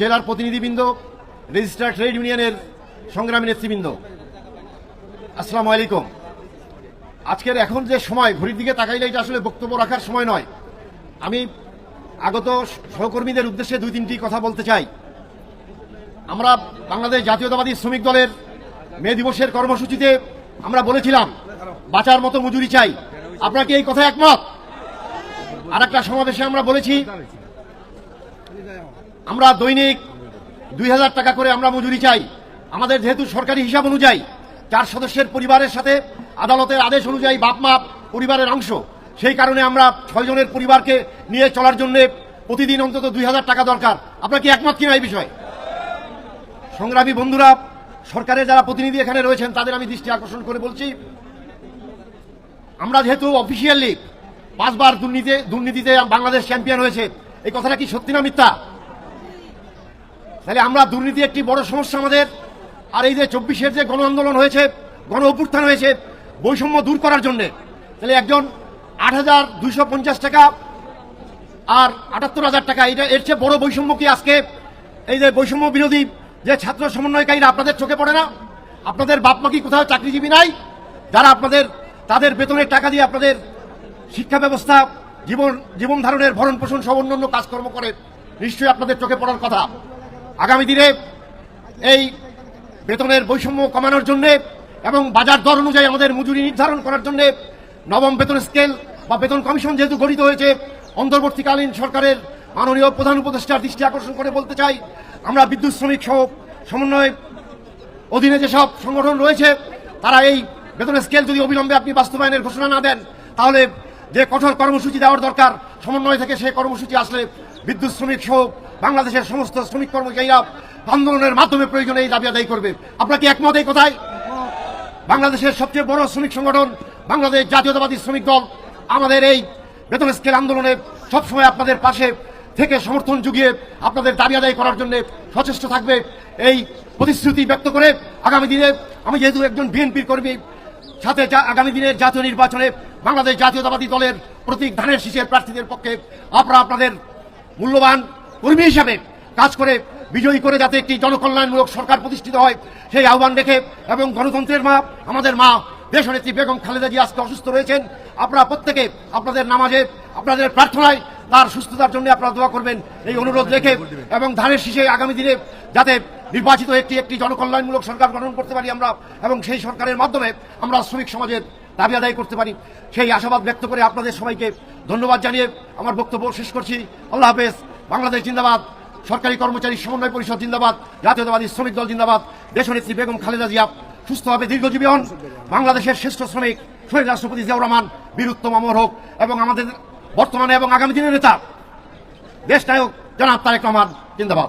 জেলার প্রতিনিধিবৃন্দ register trade ইউনিয়নের সংগ্রামী নেতৃবৃন্দ, আসসালামু আলাইকুম। আজকের এখন যে সময়, ঘড়ির দিকে তাকাইলে এটা আসলে বক্তব্য রাখার সময় নয়। আমি আগত সহকর্মীদের উদ্দেশ্যে দুই তিনটি কথা বলতে চাই। আমরা বাংলাদেশ জাতীয়তাবাদী শ্রমিক দলের মে দিবসের কর্মসূচিতে আমরা বলেছিলাম, বাঁচার মতো মজুরি চাই। আপনারা কি এই কথা একমত? আর একটা সমাবেশে আমরা বলেছি আমরা দৈনিক দুই হাজার টাকা করে আমরা মজুরি চাই। আমাদের যেহেতু সরকারি হিসাব অনুযায়ী চার সদস্যের পরিবারের সাথে আদালতের আদেশ অনুযায়ী বাপ মা পরিবারের অংশ, সেই কারণে আমরা ছয়জনের পরিবারকে নিয়ে চলার জন্য প্রতিদিন অন্তত দুই হাজার টাকা দরকার। আপনার কি একমত কিনা এই বিষয়ে? সংগ্রামী বন্ধুরা, সরকারের যারা প্রতিনিধি এখানে রয়েছেন, তাদের আমি দৃষ্টি আকর্ষণ করে বলছি, আমরা যেহেতু অফিসিয়ালি পাঁচবার দুর্নীতি দুর্নীতিতে বাংলাদেশ চ্যাম্পিয়ন হয়েছে এই কথাটা কি সত্যি না মিথ্যা? তাহলে আমরা দুর্নীতি একটি বড় সমস্যা আমাদের। আর এই যে চব্বিশের যে গণ আন্দোলন হয়েছে, গণ অভ্যুত্থান হয়েছে, বৈষম্য দূর করার জন্য, তাহলে একজন আট হাজার দুইশো পঞ্চাশ টাকা আর আটাত্তর হাজার টাকা, এটা এর চেয়ে বড় বৈষম্য কি আজকে? এই যে বৈষম্য বিরোধী যে ছাত্র সমন্বয়কারীরা আপনাদের চোখে পড়ে না? আপনাদের বাপ মা কি কোথাও চাকরিজীবী নাই? যারা আপনাদের, তাদের বেতনের টাকা দিয়ে আপনাদের শিক্ষা ব্যবস্থা জীবন জীবন ধারণের ভরণ পোষণ সব অন্যান্য কাজকর্ম করে নিশ্চয়ই আপনাদের চোখে পড়ার কথা। আগামী দিনে এই বেতনের বৈষম্য কমানোর জন্য এবং বাজার দর অনুযায়ী আমাদের মজুরি নির্ধারণ করার জন্য নবম বেতন স্কেল বা বেতন কমিশন যেহেতু গঠিত হয়েছে, অন্তর্বর্তীকালীন সরকারের মাননীয় প্রধান উপদেষ্টার দৃষ্টি আকর্ষণ করে বলতে চাই, আমরা বিদ্যুৎ শ্রমিক সহ সমন্বয় অধীনে যেসব সংগঠন রয়েছে, তারা এই বেতন স্কেল যদি অবিলম্বে আপনি বাস্তবায়নের ঘোষণা না দেন, তাহলে যে কঠোর কর্মসূচি দেওয়ার দরকার, সমন্বয় থেকে সেই কর্মসূচি আসলে বিদ্যুৎ শ্রমিক সহ বাংলাদেশের সমস্ত শ্রমিক কর্মচারীরা আন্দোলনের মাধ্যমে প্রয়োজনে এই দাবি আদায় করবে। আপনারা কি একমত এই কথায়? বাংলাদেশের সবচেয়ে বড় শ্রমিক সংগঠন বাংলাদেশ জাতীয়তাবাদী শ্রমিক দল। আমাদের এই বেতন স্কেল আন্দোলনে সবসময় আপনাদের পাশে থেকে সমর্থন জুগিয়ে আপনাদের দাবি আদায় করার জন্য সচেষ্ট থাকবে। এই প্রতিশ্রুতি ব্যক্ত করে আগামী দিনে আমি যেহেতু একজন বিএনপির কর্মী, সাথে আগামী দিনের জাতীয় নির্বাচনে বাংলাদেশ জাতীয়তাবাদী দলের প্রতীক ধানের শীষের প্রার্থীদের পক্ষে আপনারা আপনাদের মূল্যবান কর্মী হিসাবে কাজ করে বিজয়ী করে যাতে একটি জনকল্যাণমূলক সরকার প্রতিষ্ঠিত হয়, সেই আহ্বান রেখে এবং গণতন্ত্রের মা, আমাদের মা দেশনেত্রী বেগম খালেদা জি আজকে অসুস্থ রয়েছেন। আপনারা প্রত্যেকে আপনাদের নামাজে, আপনাদের প্রার্থনায় তার সুস্থতার জন্য আপনারা দোয়া করবেন। এই অনুরোধ রেখে এবং ধানের শীষে আগামী দিনে যাতে নির্বাচিত একটি একটি জনকল্যাণমূলক সরকার গঠন করতে পারি আমরা, এবং সেই সরকারের মাধ্যমে আমরা শ্রমিক সমাজের দাবি আদায় করতে পারি। সেই আশাবাদ ব্যক্ত করে আপনাদের সবাইকে ধন্যবাদ জানিয়ে আমার বক্তব্য শেষ করছি। আল্লাহ হাফেজ। বাংলাদেশ জিন্দাবাদ। সরকারি কর্মচারী সমন্বয় পরিষদ জিন্দাবাদ। জাতীয়তাবাদী শ্রমিক দল জিন্দাবাদ। দেশনেত্রী বেগম খালেদা জিয়া সুস্থভাবে দীর্ঘজীবী হন। বাংলাদেশের শ্রেষ্ঠ শ্রমিক শহীদ রাষ্ট্রপতি জিয়াউর রহমান বীরুত্তম অমর হোক, এবং আমাদের বর্তমানে এবং আগামী দিনের নেতা দেশ নায়ক জনাব তারেক রহমান জিন্দাবাদ।